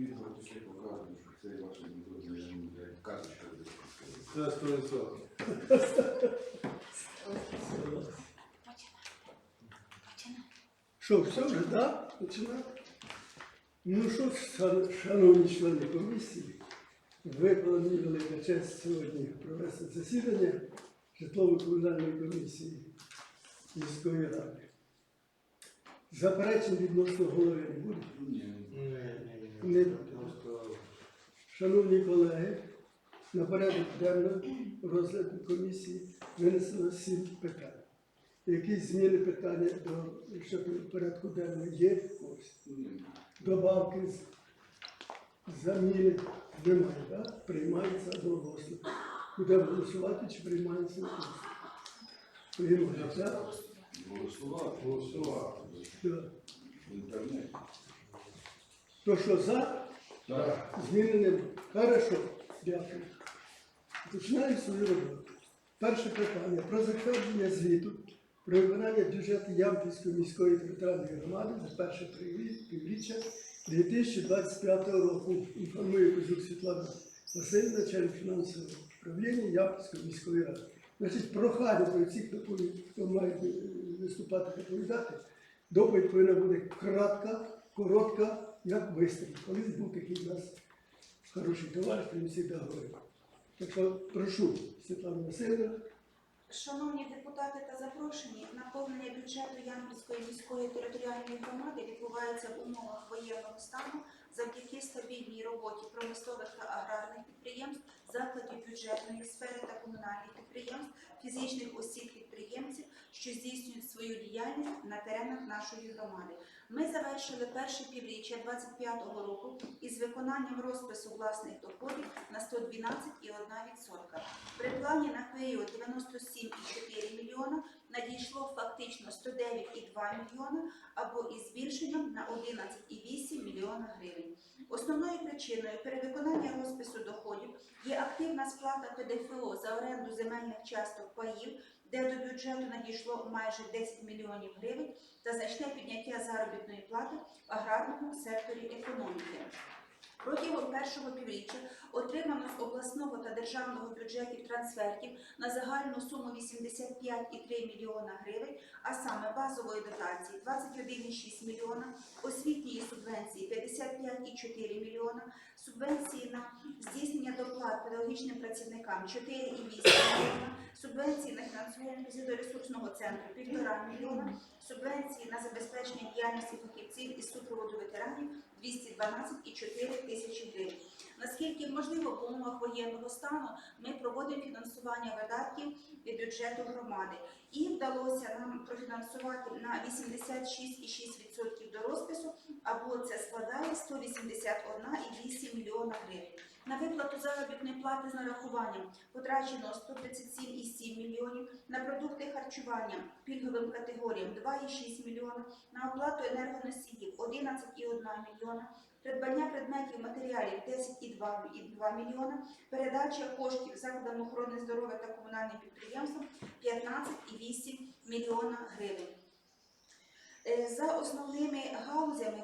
відео після показано, що це ваше відео, як казочка. Це сто відсотків. Що, все вже, так? Починати? Ну що ж, шановні члени комісії, випала мені велика честь сьогодні провести засідання житлово-комунальної комісії міської ради. Заперечень відносно голови не буде. Ні. Не. Шановні колеги, на порядок денного розгляду комісії винесено сім питань. Якісь зміни питання до щодо порядку денного є в когось? Добавки, з- заміни немає, так? Приймається одноголосно. Будемо голосувати чи приймається одноголосно? Приймається, так? Голосувати. Голосувати. Так. В інтернеті. То що за? Так. Зміни. Хорошо, дякую. Починаю свою роботу. Перше питання про затвердження звіту про виконання бюджету Ямпільської міської територіальної громади за перше піврі- півріччя 2025 року. Інформує Козюк Світлана Васильівна, начальник фінансового управління Ямпільської міської ради. Значить, прохання до всіх, хто має е, виступати доповідати, доповідь повинна бути кратка, коротка, як вистріл. Колись був такий у нас хороший товариш, він завжди говорив. Так що прошу, Світлана Васильівна, Шановні депутати та запрошені, наповнення бюджету Ямпільської міської територіальної громади відбувається в умовах воєнного стану завдяки стабільній роботі промислових та аграрних підприємств, закладів бюджетної сфери та комунальних підприємств, фізичних осіб підприємців, що здійснюють свою діяльність на теренах нашої громади. Ми завершили перше півріччя 2025 року із виконанням розпису власних доходів на 112,1%. При плані на період 97,4 мільйона надійшло фактично 109,2 мільйона або із збільшенням на 11,8 мільйона гривень. Основною причиною перевиконання розпису доходів є активна сплата ПДФО за оренду земельних часток паїв, де до бюджету надійшло майже 10 мільйонів гривень та значне підняття заробітної плати в аграрному секторі економіки. Протягом першого півріччя отримано з обласного та державного бюджетів трансфертів на загальну суму 85,3 мільйона гривень, а саме базової дотації 21,6 мільйона, освітньої субвенції 55,4 мільйона, субвенції на здійснення доплат педагогічним працівникам 4,8 мільйона, субвенції на фінансування фізико-ресурсного центру 1,5 мільйона, субвенції на забезпечення діяльності фахівців із супроводу ветеранів 212,4 тисячі гривень. Наскільки можливо в умовах воєнного стану ми проводимо фінансування видатків від бюджету громади. І вдалося нам профінансувати на 86,6% до розпису, або це складає 181,8 мільйона гривень. На виплату заробітної плати з нарахуванням потрачено 137,7 мільйонів, на продукти харчування пільговим категоріям 2,6 мільйона, на оплату енергоносіїв 11,1 мільйона, придбання предметів матеріалів 10,2 мільйона, передача коштів закладам охорони здоров'я та комунальним підприємствам 15,8 мільйона гривень. Е, За основними галузями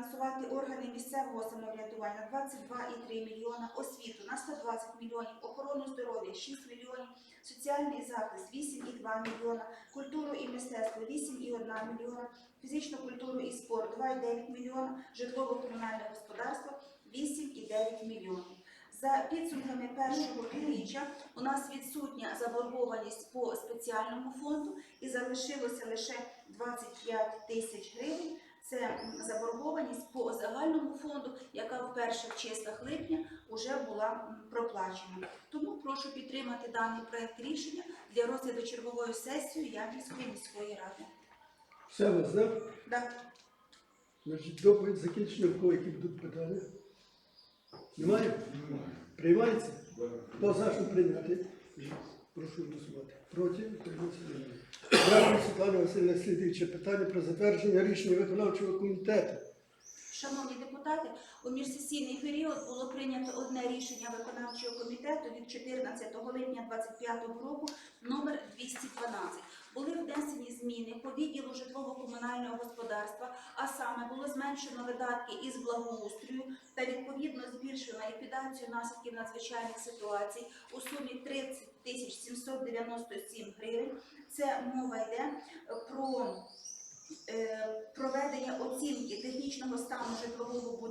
вдалося профінансувати органи місцевого самоврядування 22,3 мільйона, освіту на 120 мільйонів, охорону здоров'я 6 мільйонів, соціальний захист 8,2 мільйона, культуру і мистецтво 8,1 мільйона, фізичну культуру і спорт 2,9 мільйона, житлово-комунальне господарство 8,9 мільйонів. За підсумками першого півріччя у нас відсутня заборгованість по спеціальному фонду і залишилося лише 25 тисяч гривень. Це заборгованість по загальному фонду, яка в перших числах липня вже була проплачена. Тому прошу підтримати даний проект рішення для розгляду черговою сесією Ямпільської міської ради. все вас, так? Да. Значить, доповідь закінчена, в кого які будуть питання? Немає? Приймається? Хто за що прийняти? Прошу голосувати. Проти? Утримався? Дякую, Світлана Васильівна. Слідуюче питання про затвердження рішення виконавчого комітету. Шановні депутати, у міжсесійний період було прийнято одне рішення виконавчого комітету від 14 липня 2025 року номер 212. Були внесені зміни по відділу житлово-комунального господарства, а саме було зменшено видатки із благоустрою та відповідно збільшено ліквідацію наслідків надзвичайних ситуацій у сумі 30 тисяч 797 гривень. Це мова йде про е, проведення оцінки технічного стану житлового будинку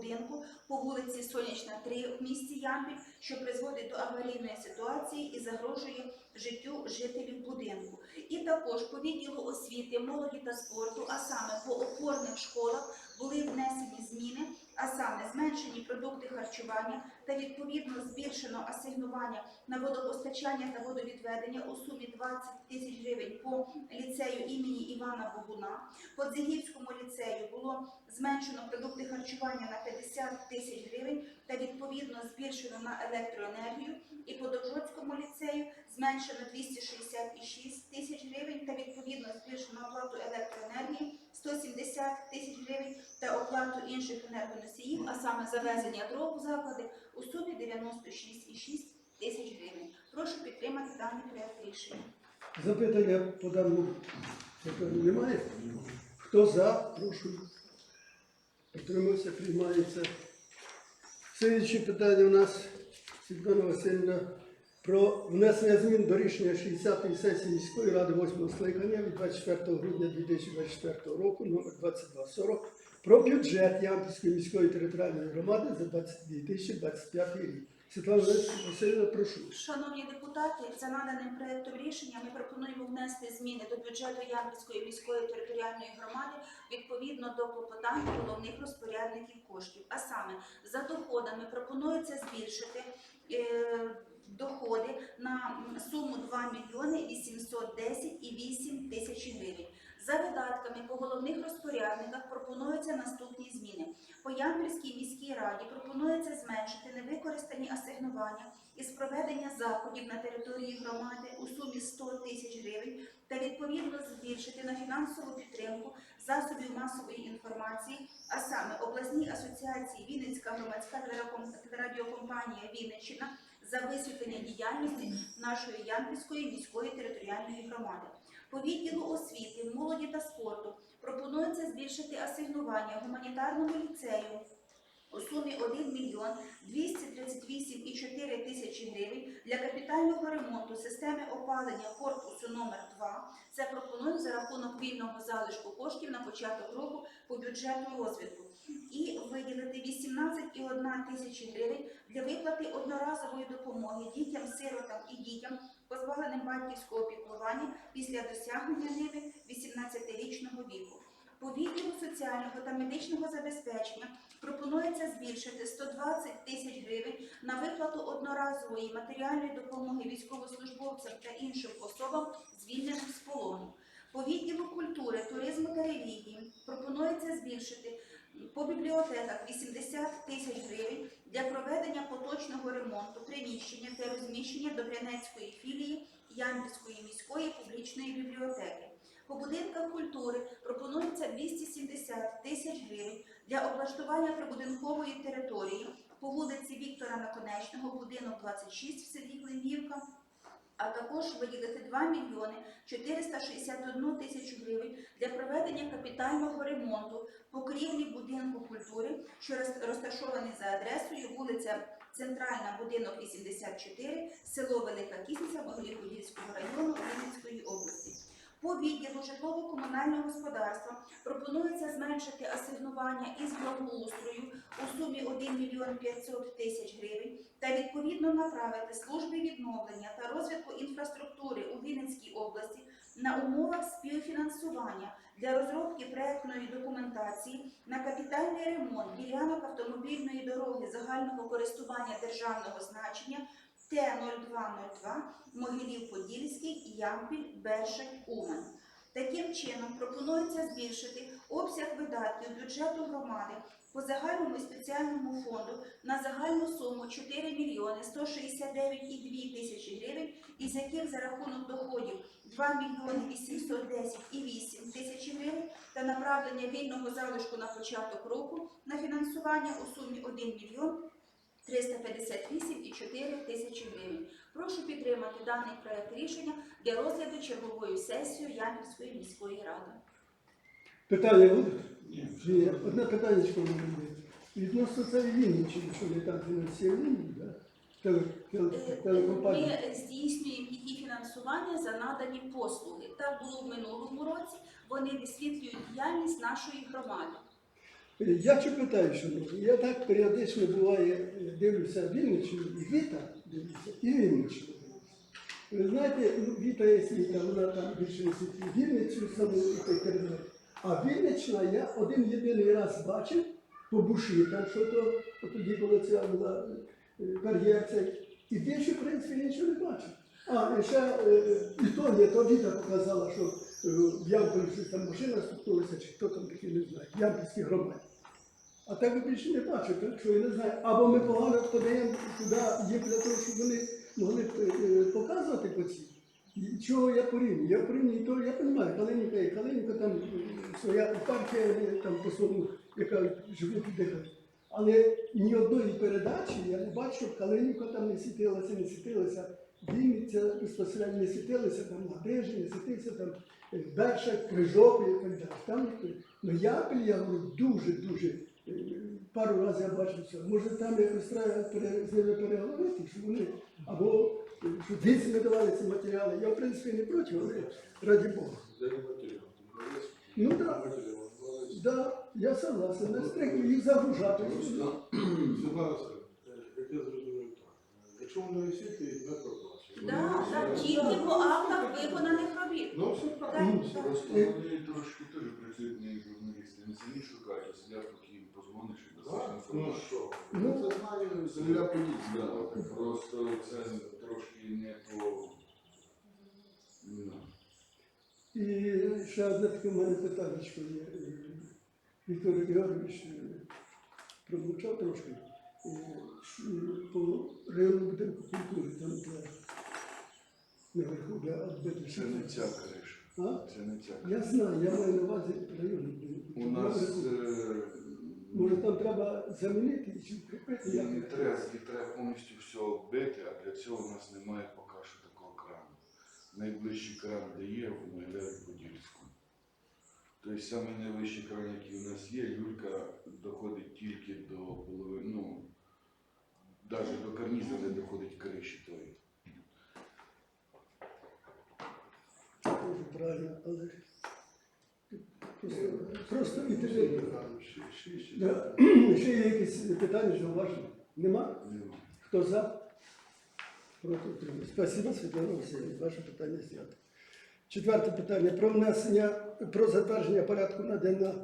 по вулиці Сонячна, 3 в місті Ямпіль, що призводить до аварійної ситуації і загрожує життю жителів будинку. І також по відділу освіти, молоді та спорту, а саме по опорних школах були внесені зміни, а саме зменшені продукти харчування та відповідно збільшено асигнування на водопостачання та водовідведення у сумі 20 тисяч гривень по ліцею імені Івана Богуна. По Дзигівському ліцею було зменшено продукти харчування на 50 тисяч гривень та відповідно збільшено на електроенергію. І по Довжоцькому ліцею зменшено 266 тисяч гривень та відповідно збільшено оплату електроенергії 170 тисяч гривень та оплату інших енергоносіїв, а саме завезення дров у заклади у сумі 96,6 тисяч гривень. Прошу підтримати даний проект рішення. Запитання по даному немає? Хто за? Прошу. Утримався, приймається. Слідче питання у нас Світлана Васильівна про внесення змін до рішення 60-ї сесії міської ради 8 скликання від 24 грудня 2024 року номер 2240 про бюджет Ямпільської міської територіальної громади за 2025 рік. Світлана Васильівна, прошу. Шановні депутати, за наданим проектом рішення ми пропонуємо внести зміни до бюджету Ямпільської міської територіальної громади відповідно до клопотань головних розпорядників коштів. А саме за доходами пропонується збільшити е, доходи на суму 2 мільйони 810 і 8 тисяч гривень. За видатками по головних розпорядниках пропонуються наступні зміни. По Ямпільській міській раді пропонується зменшити невикористані асигнування із проведення заходів на території громади у сумі 100 тисяч гривень та відповідно збільшити на фінансову підтримку засобів масової інформації, а саме обласній асоціації Вінницька громадська телерадіокомпанія Вінниччина за висвітлення діяльності нашої Ямпільської міської територіальної громади. По відділу освіти, молоді та спорту пропонується збільшити асигнування гуманітарному ліцею у сумі 1 мільйон 238,4 тисячі гривень для капітального ремонту системи опалення корпусу номер 2 Це пропонуємо за рахунок вільного залишку коштів на початок року по бюджету розвитку. І виділити 18,1 тисячі гривень для виплати одноразової допомоги дітям, сиротам і дітям, позбавленим батьківського піклування після досягнення ними 18-річного віку. По відділу соціального та медичного забезпечення пропонується збільшити 120 тисяч гривень на виплату одноразової матеріальної допомоги військовослужбовцям та іншим особам, звільненим з полону. По відділу культури, туризму та релігії пропонується збільшити по бібліотеках 80 тисяч гривень для проведення поточного ремонту приміщення та розміщення Добрянецької філії Ямпільської міської публічної бібліотеки. По будинках культури пропонується 270 тисяч гривень для облаштування прибудинкової території по вулиці Віктора Наконечного, будинок 26 в селі Климівка, а також виділити 2 мільйони 461 тисячу гривень для проведення капітального ремонту покрівлі будинку культури, що роз- розташований за адресою вулиця Центральна, будинок 84, село Велика Кісниця, Могилів-Подільського району Вінницької області. По відділу житлово-комунального господарства пропонується зменшити асигнування із благоустрою сумі 1 мільйон 500 тисяч гривень та відповідно направити служби відновлення та розвитку інфраструктури у Вінницькій області на умовах співфінансування для розробки проектної документації на капітальний ремонт ділянок автомобільної дороги загального користування державного значення Т-0202 Могилів-Подільський, Ямпіль, Бершень, Умань. Таким чином пропонується збільшити обсяг видатків бюджету громади по загальному і спеціальному фонду на загальну суму 4 мільйони 169,2 тисячі гривень, із яких за рахунок доходів 2 мільйони 810,8 тисячі гривень та направлення вільного залишку на початок року на фінансування у сумі 1 мільйон 358,4 тисячі гривень. Прошу підтримати даний проект рішення для розгляду черговою сесією Ямпільської міської ради. Питання будуть? Ні. Чи? Одне питання мене є. Відносно цієї Вінниччини, що ми там фінансуємо, да? Теле, теле, Е, телекомпанії. Ми здійснюємо її фінансування за надані послуги. Так було в минулому році. Вони висвітлюють діяльність нашої громади. Я чи питаю, що я так періодично буває, дивлюся Вінниччину, і Віта дивлюся, і Вінниччину. Ви знаєте, ну, Віта є світа, вона там більше світлі Вінницю саму і той. А Вінниччина я один єдиний раз бачив по буші, там що то, тоді, коли це була е, цей, і більше, в принципі, нічого не бачив. А, і ще е, і то не, то Віта показала, що е, в Ямполі там машина стукнулася, чи хто там такий, не знаю, в Ямпільській громаді. А так я більше не бачу, так що я не знаю. Або ми погано подаємо туди їх для того, щоб вони могли е, показувати по цій. Чого я порівнюю? Я порівнюю то, я розумію, Калинівка і Калинівка там своя партія, там по своєму, яка живуть і. Але ні одної передачі я не бачу, щоб Калинівка там не світилася, не світилася. Вінниця безпосередньо не світилася, там Ладижі, не світився, там е, Берша, Крижопі і так далі. Там. Ну я говорю, дуже-дуже е, пару разів я бачив це. Може там якось треба пере- з ними переговорити, щоб вони або е, щоб віці не давали ці матеріали. Я в принципі не проти, але раді Бога. Не. Ну, да. Да, я согласен, не стрикну їх загружати. Е, як я зрозумів так, якщо воно висвітлюють, не проплачують. Да, так, тільки по актах виконаних робіт. Ну, все правильно. Так, так. Просто вони трошки теж працюють не журналісти, не самі шукають, а сидять поки їм позвониш і Так, Ну що? Ну, Це знання земля поліція. Просто це трошки не по... Ну, І ще одне таке в мене питання є. Віктор Георгійович е, промовчав трошки е, по районному будинку культури, там де наверху, де відбити Це не ця криша. А? Це не ця криша. Я знаю, я маю на увазі районний. У нас е, Може там треба замінити чи укріпити? і не треба, і треба повністю все оббити, а для цього у нас немає поки що такого крану. Найближчий кран, де є, в Могилеві-Подільському. Тобто саме найвищий кран, який у нас є, люлька доходить тільки до половини, ну, навіть до карніза не доходить криші тої. Дуже правильно, але просто, просто. Ще-. Да. Є якісь питання, зауваження? Нема? Нема. Хто за? Проти утримання. Спасибо, Світлана Васильівна, ваше питання знято. Четверте питання про внесення, про затвердження порядку надання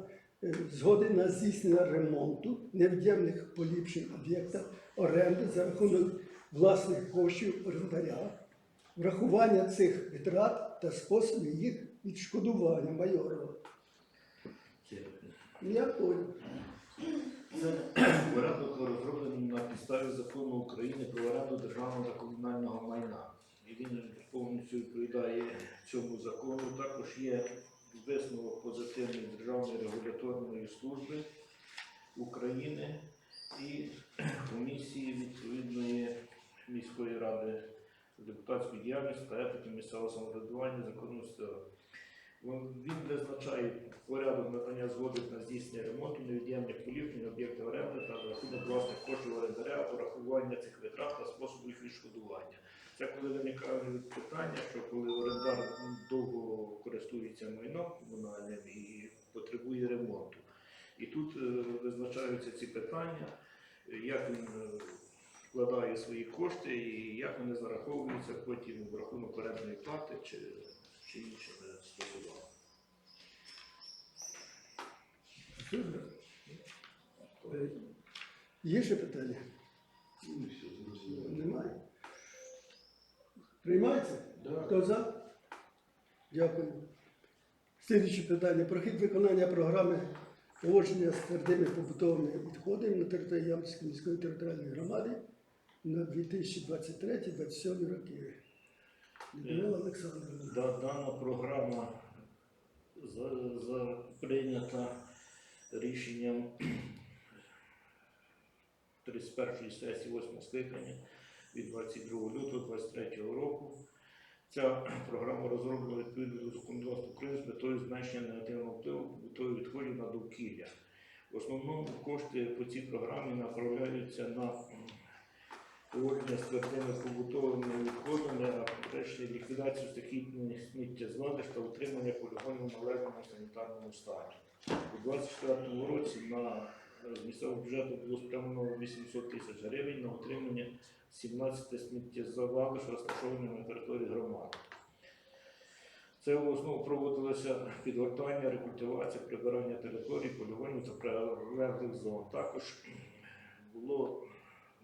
е, згоди на здійснення ремонту невід'ємних поліпшень об'єкта оренди за рахунок власних коштів орендаря, врахування цих витрат та способів їх відшкодування майорова. Я понял. Це порядок розроблений на підставі закону України про оренду державного та комунального майна. І він повністю відповідає цьому закону. Також є висновок позитивний Державної регуляторної служби України і комісії відповідної міської ради депутатської діяльності та етики місцевого самоврядування законності. Він визначає порядок надання згоди на здійснення ремонту невід'ємних поліпшень об'єктів оренди та рахунок власних коштів орендаря, урахування цих витрат та способу їх відшкодування. Це коли виникають питання, що коли орендар довго користується майном комунальним і потребує ремонту. І тут е, визначаються ці питання, як він е, вкладає свої кошти і як вони зараховуються потім в рахунок орендної плати чи, чи іншими Є ще питання? Немає. Приймається? Да. Хто за? Дякую. Слідуюче питання. Про хід виконання програми поводження з твердими побутовими відходами на території Ямської міської територіальної громади на 2023-2027 роки. Людмила Олександровна. Да- Дана програма за, за прийнята рішенням 31 сесії 8 скликання від 22 лютого 2023 року. Ця програма розроблена відповідно до законодавства України з метою зменшення негативного впливу метою відходів на довкілля. В основному кошти по цій програмі направляються на поводження з твердими відходами, а конкретно ліквідацію стихійних сміттєзвалищ та утримання полігонів в належному санітарному стані. У 2024 році на е, з місцевого бюджету було спрямовано 800 тисяч гривень на утримання 17 сміттєзвалищ, розташованих на території громади. Це в основному проводилося підгортання, рекультивація, прибирання територій, полігонів та прилеглих зон. Також було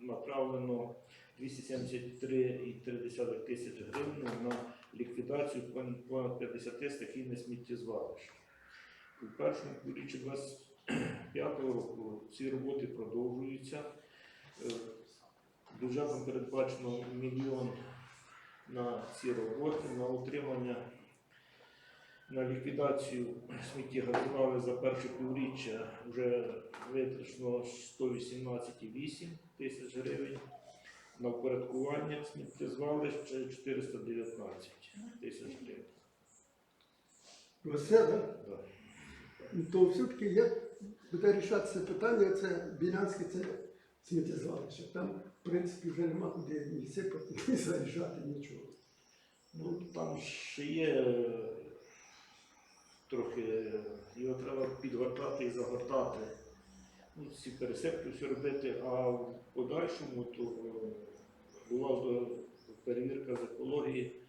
направлено 273,3 тисяч гривень на ліквідацію понад 50 стихійних сміттєзвалищ. У першому півріччі 25 року ці роботи продовжуються. Е, Бюджетом передбачено мільйон на ці роботи, на утримання, на ліквідацію сміттєгазували за перше півріччя вже витрачено 118,8 тисяч гривень. На впорядкування сміттєзвалищ 419 тисяч гривень. Оце, да? Да. То все-таки як буде рішатися питання, це Білянське це сміттєзвалище. Там, в принципі, вже нема куди ні сипати, ні зарішати, нічого. Ну, там ще є е, трохи, його треба підгортати і загортати. Ну, ці пересипки все робити, а в подальшому то е, була е, перевірка з екології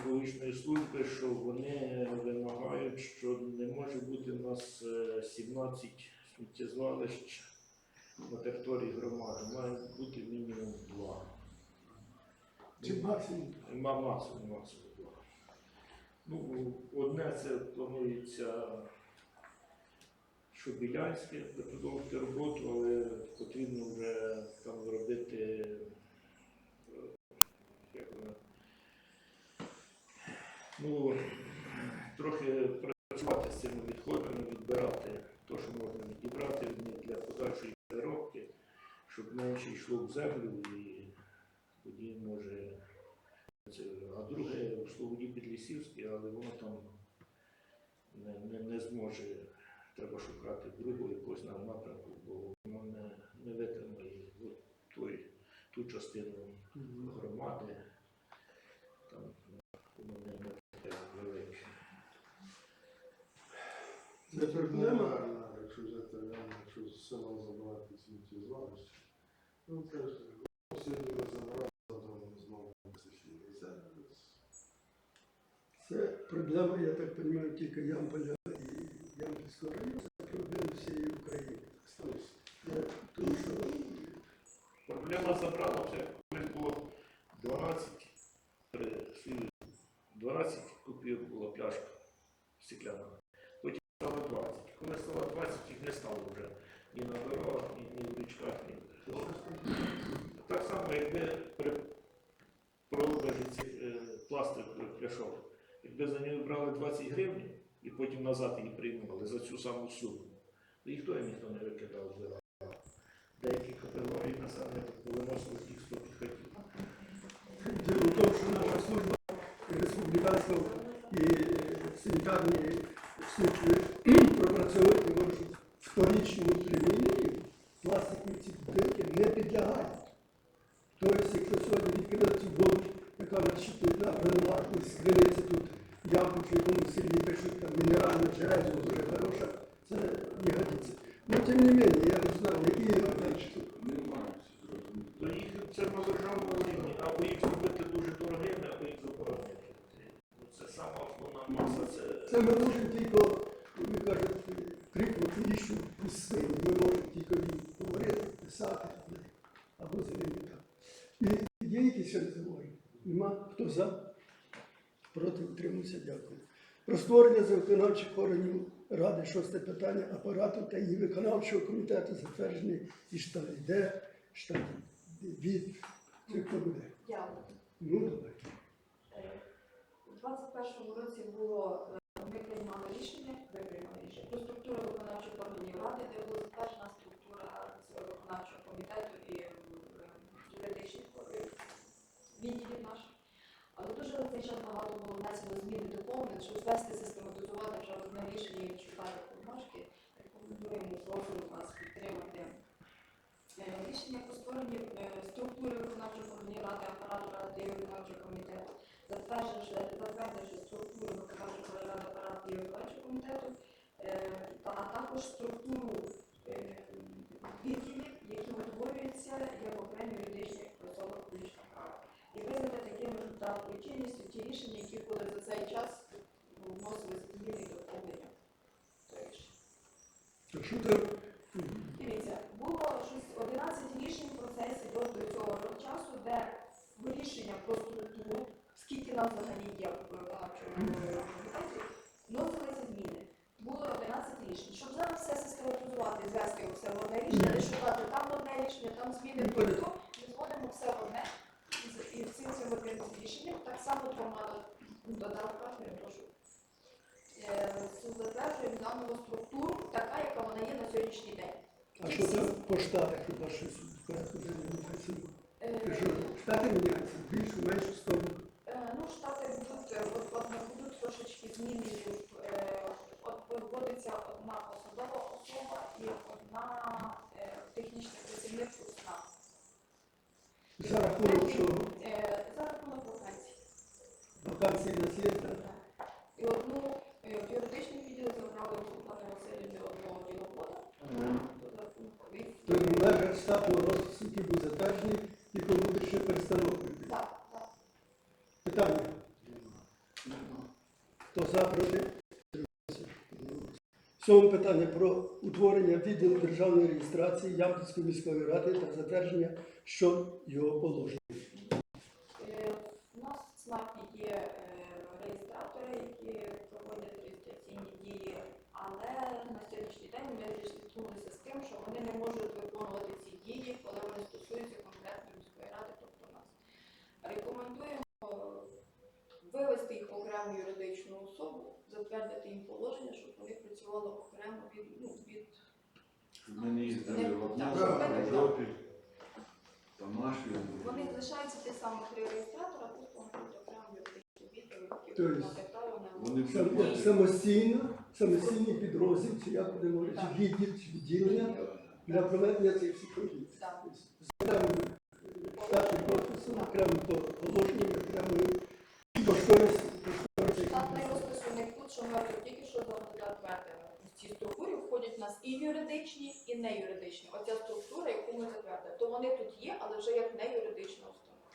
екологічної служби, що вони вимагають, що не може бути у нас е, 17 сміттєзвалищ на території громади, має бути мінімум два. Чи максимум. Ма- Максимум, максимум. два. Ну, одне це планується, що Білянське продовжити роботу, але потрібно вже там зробити е, як ну, трохи працювати з цими відходами, відбирати те, що можна відібрати для подальшої переробки, щоб менше йшло в землю і тоді може. А друге в Слободі Підлісівське, але воно там не, не, не зможе. Треба шукати другу якогось на- напрямку, бо воно не, не витримає от той, ту частину громади. Там воно не, не таке велике. Це проблема. якщо взяти реально, якщо з села забрати сміттєзвалище. Ну це ж сьогодні ми забрали, завтра ми знову Це проблема, я так розумію, тільки Ямполя району, це проблема всієї України. Тому що Проблема забрала це, коли було 12, 12 копійок була пляшка стекляна. Потім стало 20. Коли стало 20, їх не стало вже ні на дорогах, ні, ні в річках, ні. Так само, якби при продажі цих е, пластикових пляшок, якби за нього брали 20 гривень потім назад її приймали за цю саму суму, Ніхто їх ніхто не викидав збирав. Деякі категорії населення повиносили тих 100 підхотів. Діло в тому, що наша служба республіканська і санітарні служби пропрацьовують, тому що вторічному приміненню пластикові ці будинки не підлягають. Тобто, якщо сьогодні відкрити цю воду, яка розчитує на гранату з криниці тут, ямку чи в якому селі пишуть, там мінеральна джерельна дуже хороша, це не годиться. Ну, тим не менше, я не знаю, які є далі тут. Немає все зрозуміло. То їх це на державному рівні, або їх зробити дуже дорогими, або їх заборонити. Ну, Це сама основна маса. Це, Це ми можемо тільки, як ви кажете, крикнути віщу пустині. Ми можемо тільки їй говорити, писати або заявити. І є якісь ще зауваження? Нема? Хто за? Проти утримався, дякую. Про створення за виконавчих органів Ради шосте питання апарату та її виконавчого комітету затверджений і штаті. Де штаті? Від це хто буде? Дякую. Ну, давай. Е, У 21-му році було е, ми приймали рішення, ви приймали рішення про структуру виконавчих органів ради, де була затверджена до змін і щоб звести систематизувати вже одне рішення і шукати помочки, рекомендуємо прошу вас підтримати. Е, рішення по створення е, структури виконавчої Верховної Ради апарату ради і виконавчого комітету, затвердивши структуру виконавчого ради апарату і виконавчого комітету, е, а також структуру. Е, Що штати міняються? Більше, менше, сто. Е, Ну, штати будуть, е, от, от, будуть трошечки зміни. Е, вводиться одна посадова особа і одна технічний працівник УСНА. За рахунок чого? За рахунок вакансій. Вакансії на ці, так? І одну в юридичному відділі забрали у Світлани Васильівни одного діловода. За рахунок від- То в межах штатного розпису, який був затверджений, і коли буде ще перестановки. Так, так. Питання. Хто за, проти? Сьоме питання про утворення відділу державної реєстрації Ямківської міської ради та затвердження що його положення. Е, У нас в ЦНАПі є е, реєстратори, які проводять реєстраційні дії, але на сьогоднішній день ми зіштовхнулися з тим, що вони не можуть виконувати ці дії, коли вони стосуються конкретної міської ради, тобто нас. Рекомендуємо вивести їх в окрему юридичну затвердити їм положення, щоб вони працювали окремо від, ну, від не їздили в одну Так, в так. жопі. Тамаші. Вони залишаються ті самі три реєстратора, просто вони будуть окремо які Тобто право на Вони Сам- Самостійно, самостійний підрозділ, чи як буде мовити, Так. відділ чи відділення для проведення цих всіх робіт. Так. З окремим е, штатним розписом, окремим по- положенням, окремою кошторис. Штатний розпис у них тут, що ми тут тільки що затвердили. В цій структурі входять у нас і юридичні, і не юридичні. Оця структура, яку ми затвердили, то вони тут є, але вже як не юридична установа.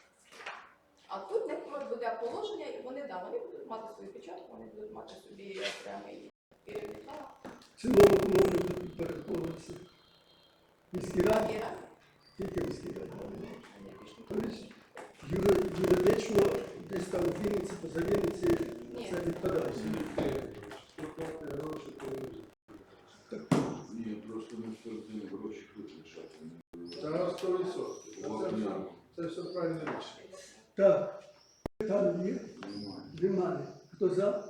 А тут не буде положення, і вони да, вони будуть мати свою печатку, вони будуть мати собі окремий керівника. В цілому вони будуть підпорядковуватися. Міській раді, тільки міській раді. Тобто юридично десь там в Вінниці, поза Вінниці це відпадає. Гроші, Ні, просто в середині гроші тут лишати. Та 100%. Це все- правильне рішення. Так, питання є? Немає. Хто за?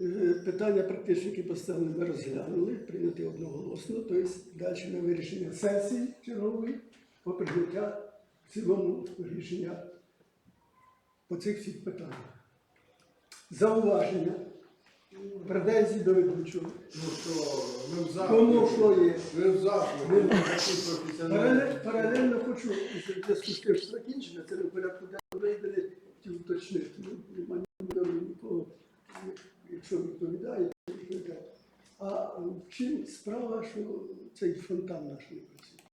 Е, Питання практично, які поставили, ми розглянули, прийняти одноголосно, тобто далі на вирішення сесії чергової, по прийняття цілому рішення по цих всіх питаннях. Зауваження, претензії до ведучого. Ну що, ми в захваті. що є? Ви в захваті. Ви- Ви такі професіонали. Паралель- Паралельно хочу, у зв'язку з тим, що закінчення, це не в порядку денному виявили, хотів уточнити. Ну, Немає нікого, якщо відповідає, то відповідає. А в чим справа, що цей фонтан наш не працює?